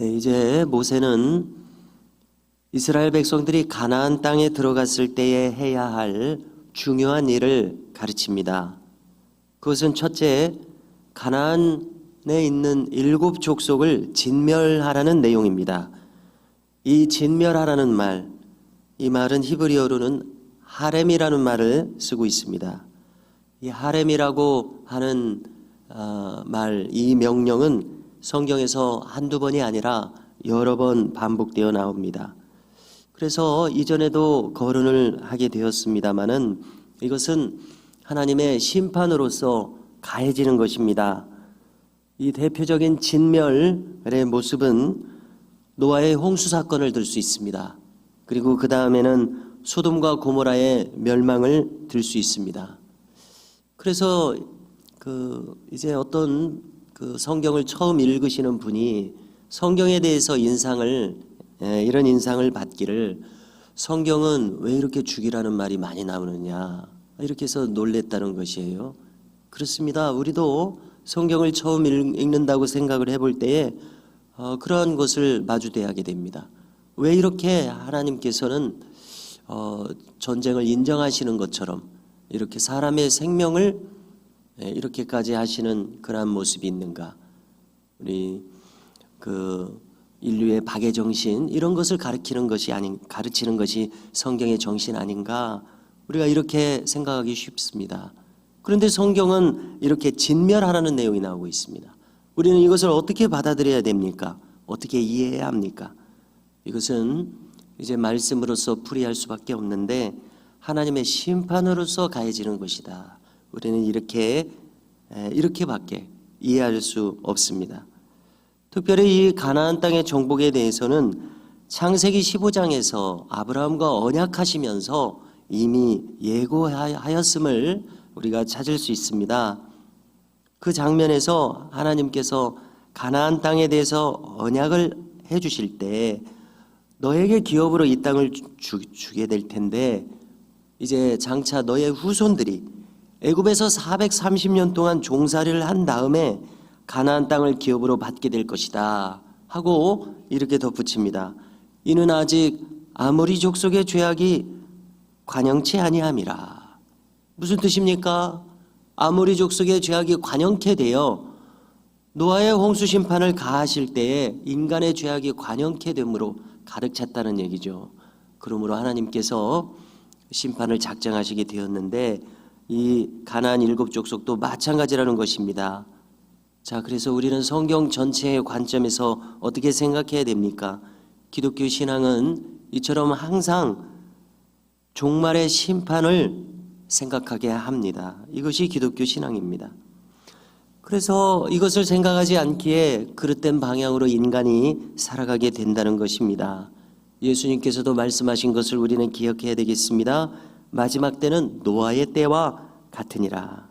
네, 이제 모세는 이스라엘 백성들이 가나안 땅에 들어갔을 때에 해야 할 중요한 일을 가르칩니다. 그것은 첫째, 가나안에 있는 일곱 족속을 진멸하라는 내용입니다. 이 진멸하라는 말, 이 말은 히브리어로는 하렘이라는 말을 쓰고 있습니다. 이 하렘이라고 하는 어, 말, 이 명령은 성경에서 한두 번이 아니라 여러 번 반복되어 나옵니다. 그래서 이전에도 거론을 하게 되었습니다마는 이것은 하나님의 심판으로서 가해지는 것입니다. 이 대표적인 진멸의 모습은 노아의 홍수 사건을 들 수 있습니다. 그리고 그 다음에는 소돔과 고모라의 멸망을 들 수 있습니다. 그래서 그 이제 어떤 그 성경을 처음 읽으시는 분이 성경에 대해서 인상을 예, 이런 인상을 받기를 성경은 왜 이렇게 죽이라는 말이 많이 나오느냐 이렇게 해서 놀랬다는 것이에요. 그렇습니다. 우리도 성경을 처음 읽- 읽는다고 생각을 해볼 때에 어, 그러한 것을 마주대하게 됩니다. 왜 이렇게 하나님께서는 어, 전쟁을 인정하시는 것처럼 이렇게 사람의 생명을 예, 이렇게까지 하시는 그러한 모습이 있는가? 우리 그 인류의 박의 정신 이런 것을 가르치는 것이 아닌 가르치는 것이 성경의 정신 아닌가? 우리가 이렇게 생각하기 쉽습니다. 그런데 성경은 이렇게 진멸하라는 내용이 나오고 있습니다. 우리는 이것을 어떻게 받아들여야 됩니까? 어떻게 이해해야 합니까? 이것은 이제 말씀으로서 풀이할 수밖에 없는데 하나님의 심판으로서 가해지는 것이다. 우리는 이렇게 에, 이렇게밖에 이해할 수 없습니다. 특별히 이 가나안 땅의 정복에 대해서는 창세기 15장에서 아브라함과 언약하시면서 이미 예고하였음을 우리가 찾을 수 있습니다. 그 장면에서 하나님께서 가나안 땅에 대해서 언약을 해 주실 때 너에게 기업으로 이 땅을 주, 주게 될 텐데 이제 장차 너의 후손들이 애굽에서 430년 동안 종살이를 한 다음에 가나안 땅을 기업으로 받게 될 것이다 하고 이렇게 덧붙입니다. 이는 아직 아무리 족속의 죄악이 관영치 아니함이라. 무슨 뜻입니까? 아무리 족속의 죄악이 관영케 되어 노아의 홍수 심판을 가하실 때에 인간의 죄악이 관영케 됨으로 가득 찼다는 얘기죠. 그러므로 하나님께서 심판을 작정하시게 되었는데 이 가나안 일곱 족속도 마찬가지라는 것입니다. 자, 그래서 우리는 성경 전체의 관점에서 어떻게 생각해야 됩니까? 기독교 신앙은 이처럼 항상 종말의 심판을 생각하게 합니다. 이것이 기독교 신앙입니다. 그래서 이것을 생각하지 않기에 그릇된 방향으로 인간이 살아가게 된다는 것입니다. 예수님께서도 말씀하신 것을 우리는 기억해야 되겠습니다. 마지막 때는 노아의 때와 같으니라.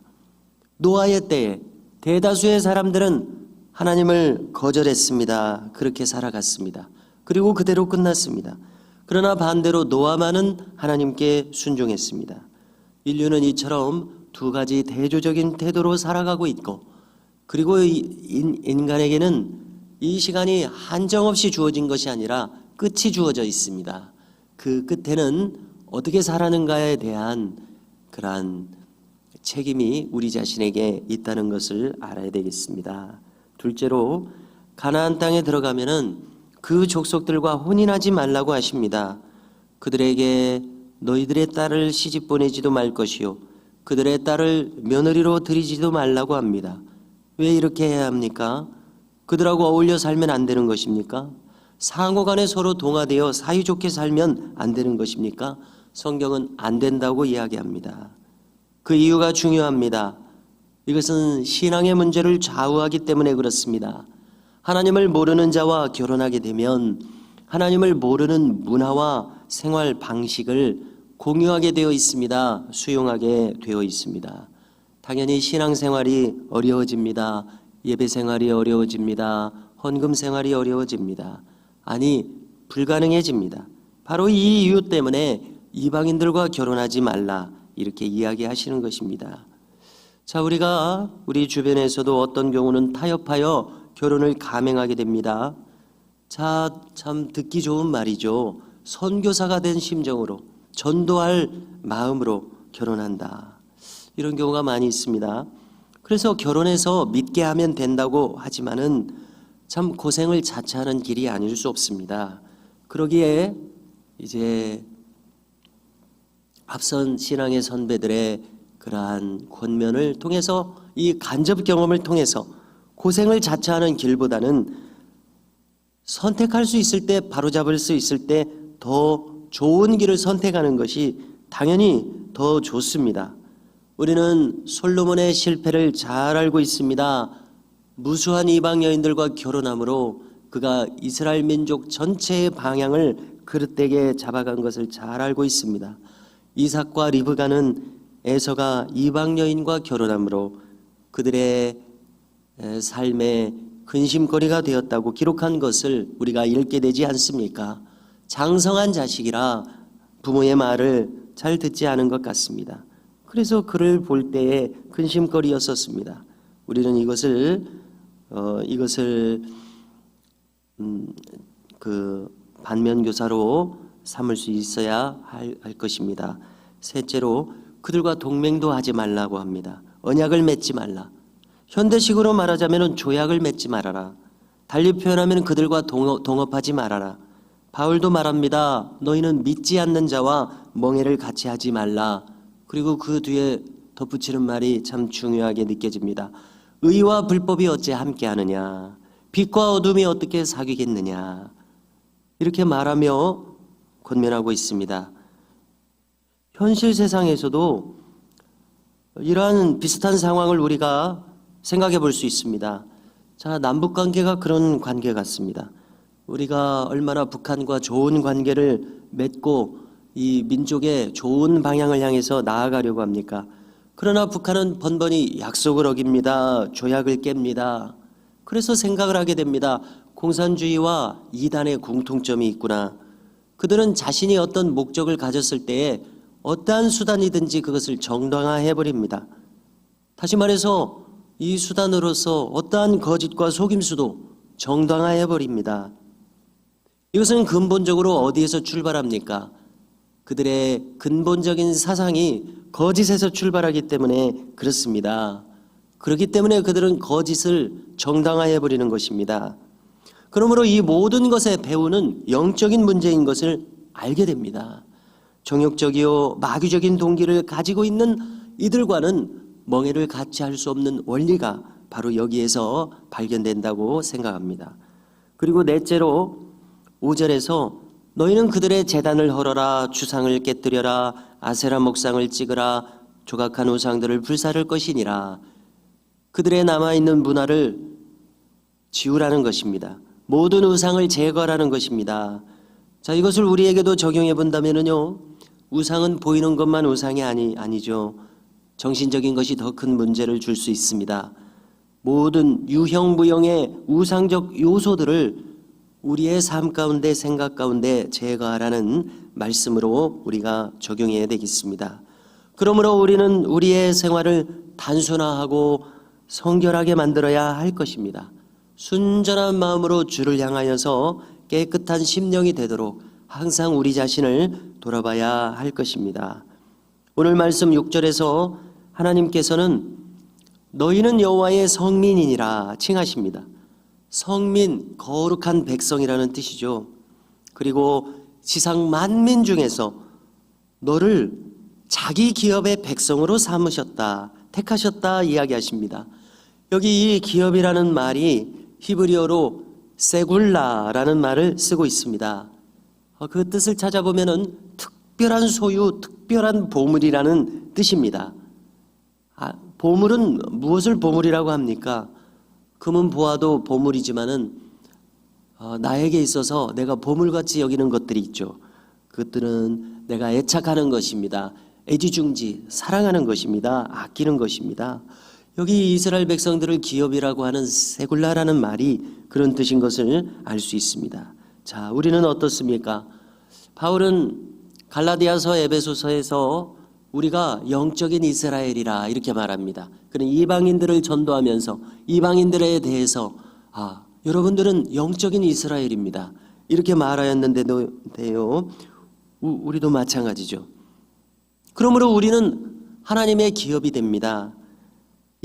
노아의 때에 대다수의 사람들은 하나님을 거절했습니다. 그렇게 살아갔습니다. 그리고 그대로 끝났습니다. 그러나 반대로 노아만은 하나님께 순종했습니다. 인류는 이처럼 두 가지 대조적인 태도로 살아가고 있고 그리고 이 인- 인간에게는 이 시간이 한정없이 주어진 것이 아니라 끝이 주어져 있습니다. 그 끝에는 어떻게 살아는가에 대한 그러한 책임이 우리 자신에게 있다는 것을 알아야 되겠습니다. 둘째로 가나안 땅에 들어가면은 그 족속들과 혼인하지 말라고 하십니다. 그들에게 너희들의 딸을 시집 보내지도 말 것이요 그들의 딸을 며느리로 들이지도 말라고 합니다. 왜 이렇게 해야 합니까? 그들하고 어울려 살면 안 되는 것입니까? 상호 간에 서로 동화되어 사이좋게 살면 안 되는 것입니까? 성경은 안 된다고 이야기합니다. 그 이유가 중요합니다. 이것은 신앙의 문제를 좌우하기 때문에 그렇습니다. 하나님을 모르는 자와 결혼하게 되면 하나님을 모르는 문화와 생활 방식을 공유하게 되어 있습니다. 수용하게 되어 있습니다. 당연히 신앙생활이 어려워집니다. 예배 생활이 어려워집니다. 헌금 생활이 어려워집니다. 아니, 불가능해집니다. 바로 이 이유 때문에 이방인들과 결혼하지 말라. 이렇게 이야기하시는 것입니다. 자, 우리가 우리 주변에서도 어떤 경우는 타협하여 결혼을 감행하게 됩니다. 자, 참 듣기 좋은 말이죠. 선교사가 된 심정으로 전도할 마음으로 결혼한다. 이런 경우가 많이 있습니다. 그래서 결혼해서 믿게 하면 된다고 하지만은 참 고생을 자처하는 길이 아닐 수 없습니다. 그러기에 이제 앞선 신앙의 선배들의 그러한 권면을 통해서 이 간접 경험을 통해서 고생을 자처하는 길보다는 선택할 수 있을 때 바로잡을 수 있을 때 더 좋은 길을 선택하는 것이 당연히 더 좋습니다. 우리는 솔로몬의 실패를 잘 알고 있습니다. 무수한 이방 여인들과 결혼함으로 그가 이스라엘 민족 전체의 방향을 그릇되게 잡아간 것을 잘 알고 있습니다. 이삭과 리브가는 에서가 이방 여인과 결혼함으로 그들의 에, 삶의 근심거리가 되었다고 기록한 것을 우리가 읽게 되지 않습니까? 장성한 자식이라 부모의 말을 잘 듣지 않은 것 같습니다. 그래서 그를 볼 때에 근심거리였었습니다. 우리는 이것을 어, 이것을 음, 그 반면 교사로 삼을 수 있어야 할, 할 것입니다. 셋째로 그들과 동맹도 하지 말라고 합니다. 언약을 맺지 말라. 현대식으로 말하자면 조약을 맺지 말아라. 달리 표현하면 그들과 동업, 동업하지 말아라. 바울도 말합니다. 너희는 믿지 않는 자와 멍해를 같이 하지 말라. 그리고 그 뒤에 덧붙이는 말이 참 중요하게 느껴집니다. 의와 불법이 어째 함께하느냐? 빛과 어둠이 어떻게 사귀겠느냐? 이렇게 말하며 권면하고 있습니다. 현실 세상에서도 이러한 비슷한 상황을 우리가 생각해 볼 수 있습니다. 자, 남북 관계가 그런 관계 같습니다. 우리가 얼마나 북한과 좋은 관계를 맺고 이 민족의 좋은 방향을 향해서 나아가려고 합니까? 그러나 북한은 번번이 약속을 어깁니다. 조약을 깹니다. 그래서 생각을 하게 됩니다. 공산주의와 이단의 공통점이 있구나. 그들은 자신이 어떤 목적을 가졌을 때에 어떠한 수단이든지 그것을 정당화해 버립니다. 다시 말해서 이 수단으로서 어떠한 거짓과 속임수도 정당화해 버립니다. 이것은 근본적으로 어디에서 출발합니까? 그들의 근본적인 사상이 거짓에서 출발하기 때문에 그렇습니다. 그렇기 때문에 그들은 거짓을 정당화해 버리는 것입니다. 그러므로 이 모든 것의 배우는 영적인 문제인 것을 알게 됩니다. 정욕적이요 마귀적인 동기를 가지고 있는 이들과는 멍해를 같이 할 수 없는 원리가 바로 여기에서 발견된다고 생각합니다. 그리고 넷째로 5절에서 너희는 그들의 재단을 헐어라 주상을 깨뜨려라 아세라 목상을 찍으라 조각한 우상들을 불사를 것이니라 그들의 남아 있는 문화를 지우라는 것입니다. 모든 우상을 제거하라는 것입니다. 자, 이것을 우리에게도 적용해 본다면은요. 우상은 보이는 것만 우상이 아니 아니죠. 정신적인 것이 더 큰 문제를 줄 수 있습니다. 모든 유형 무형의 우상적 요소들을 우리의 삶 가운데 생각 가운데 제거하라는 말씀으로 우리가 적용해야 되겠습니다. 그러므로 우리는 우리의 생활을 단순화하고 성결하게 만들어야 할 것입니다. 순전한 마음으로 주를 향하여서 깨끗한 심령이 되도록 항상 우리 자신을 돌아봐야 할 것입니다. 오늘 말씀 6절에서 하나님께서는 너희는 여호와의 성민이니라 칭하십니다. 성민 거룩한 백성이라는 뜻이죠. 그리고 지상 만민 중에서 너를 자기 기업의 백성으로 삼으셨다, 택하셨다 이야기하십니다. 여기 이 기업이라는 말이 히브리어로 세굴라라는 말을 쓰고 있습니다. 어, 그 뜻을 찾아보면은 특별한 소유, 특별한 보물이라는 뜻입니다. 아, 보물은 무엇을 보물이라고 합니까? 금은 보아도 보물이지만은 어, 나에게 있어서 내가 보물같이 여기는 것들이 있죠. 그것들은 내가 애착하는 것입니다. 애지중지 사랑하는 것입니다. 아끼는 것입니다. 여기 이스라엘 백성들을 기업이라고 하는 세굴라라는 말이 그런 뜻인 것을 알 수 있습니다. 자, 우리는 어떻습니까? 바울은 갈라디아서 에베소서에서 우리가 영적인 이스라엘이라 이렇게 말합니다. 그는 이방인들을 전도하면서 이방인들에 대해서 아, 여러분들은 영적인 이스라엘입니다. 이렇게 말하였는데요. 우- 우리도 마찬가지죠. 그러므로 우리는 하나님의 기업이 됩니다.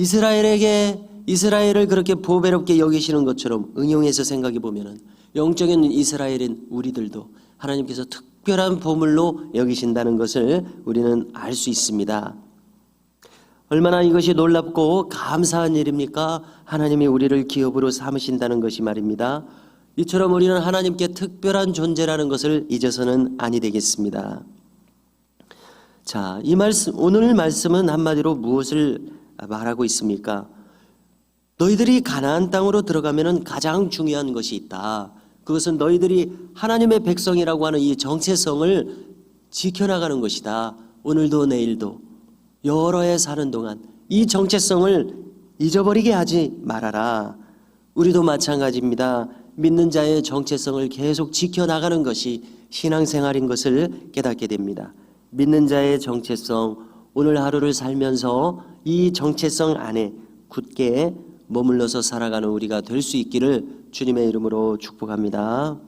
이스라엘에게 이스라엘을 그렇게 보배롭게 여기시는 것처럼 응용해서 생각해 보면은 영적인 이스라엘인 우리들도 하나님께서 특별한 보물로 여기신다는 것을 우리는 알 수 있습니다. 얼마나 이것이 놀랍고 감사한 일입니까? 하나님이 우리를 기업으로 삼으신다는 것이 말입니다. 이처럼 우리는 하나님께 특별한 존재라는 것을 잊어서는 아니 되겠습니다. 자, 이 말씀 오늘 말씀은 한마디로 무엇을 말하고 있습니까? 너희들이 가나안 땅으로 들어가면은 가장 중요한 것이 있다. 그것은 너희들이 하나님의 백성이라고 하는 이 정체성을 지켜나가는 것이다. 오늘도 내일도 여러 해 사는 동안 이 정체성을 잊어버리게 하지 말아라. 우리도 마찬가지입니다. 믿는 자의 정체성을 계속 지켜나가는 것이 신앙생활인 것을 깨닫게 됩니다. 믿는 자의 정체성, 오늘 하루를 살면서 이 정체성 안에 굳게 머물러서 살아가는 우리가 될 수 있기를 주님의 이름으로 축복합니다.